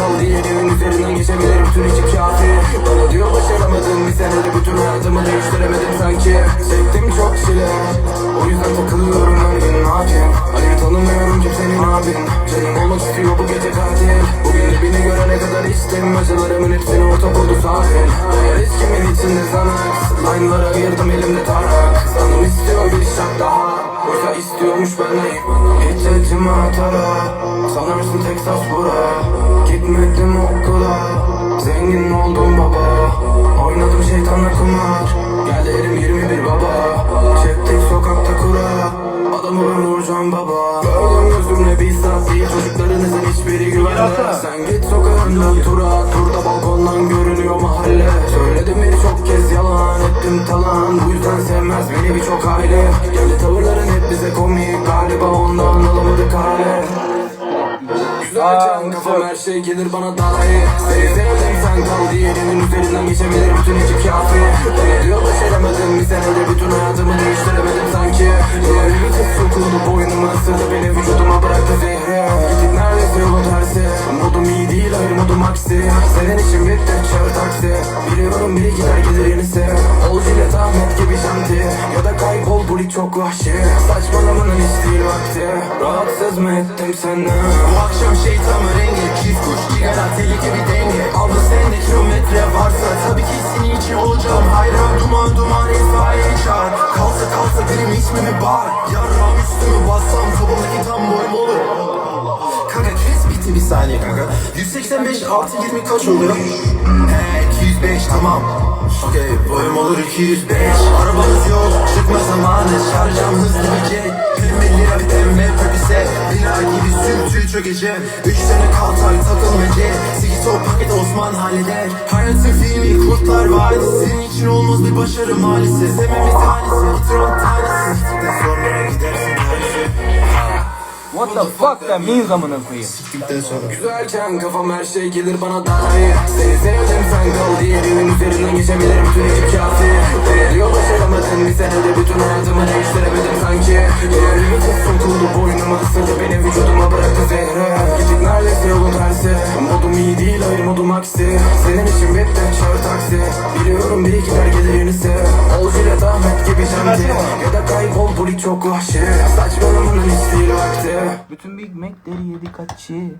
kal Diğerinin üzerinden geçebilir bütün ekip kafi. Bana diyor başaramadın bir senede bütün hayatımı değiştiremedin sanki. Çektim çok çile O yüzden takılıyorum her gün ne yapayım Hayır tanımıyorum kimsenin abin. Canım olmak istiyor bu gece katil. Bugün dibini görene kadar içtim Acılarımın hepsini ortak oldu sahil Eğer hiç içinde zanak Line'lara ayırdım elimde tarak. Sanım istiyor bir şak daha Oysa istiyormuş benden Hiç acıma tara Sanırsın Texas bura. Gitmedim okula Zengin oldum baba. Oynadım şeytanla kumar Geldi elim 21 baba. Çektik sokakta kura Adamı ben vuracağım baba. Gördüm gözümle bizzat değil Çocuklarınızın hiçbiri güvende Sen git sokağında tura Turda balkondan görünüyor Ettim talan Bu yüzden sevmez beni birçok aile Geldi tavırların hep bize komik Galiba ondan alamadık hale. Güzel can kafam her şey gelir bana daha iyi. Seni sevdim sen kal diğerinin üzerinden geçebilir bütün ekip kafi. Bana diyor başaramadın bir senede bütün hayatımı değiştiremedim sanki. Kız sokuldu boynuma ısırdı beni vücuduma bıraktı zehri. Gittik neredeyse yolun tersi. Modum iyi değil hayır modum aksi. Senin için bitti çağır taksi. Biliyorum biri gider gelir yenisi Ya da kaybol buli çok vahşi. Saçmalamanın hiç değil vakti. Rahatsız mı ettim seni Bu akşam şeytanın rengi Çift kuş sigara tehlike bir denge. Abla sende kilometre varsa Tabii ki için olacağım. Hayran Duman duman itfaiye çağır Kalsa kalsa benim ismimi bağır Yarram üstümü bassam Topumdaki tam boyum olur. Kanka kes bitti bir saniye kanka. 185 artı 20 kaç oluyor? He 205 tamam. Okey boyum olur 205 Arabamız yok çıkma zamanı. Şarjım hızlı bir jet 20 lira bir pembe pöpüse Bina gibi sürtü çökeceğim. 3 sene kaltak takılma jet Sigito paket Osman halleder. Hayatın filmi kurtlar vadisi. Senin için olmaz bir başarı maalesef. Sevmemiz tanesi Oturan tanesi What the fuck that means amına koyayım. Sonra. Güzelken kafam her şey gelir bana daha iyi. Seni sevdim sen kal diğerinin üzerinden geçebilir bütün ekip kafi. Bana diyor başaramadın bir senede bütün hayatımı değiştiremedim sanki. Bir kız sokuldu boynuma ısırdı beni vücuduma bıraktı zehri. Gittik neredeyse yolun tersi. Modum iyi değil hayır modum aksi. Senin için bitti çağır taksi. Biliyorum biri gider gelir yenisi Ahmet gibi şanti Ya da kaybol buli çok vahşi. Saçmalamanın hiç değil vakti. Bütün Big Mac'leri yedik kaçı.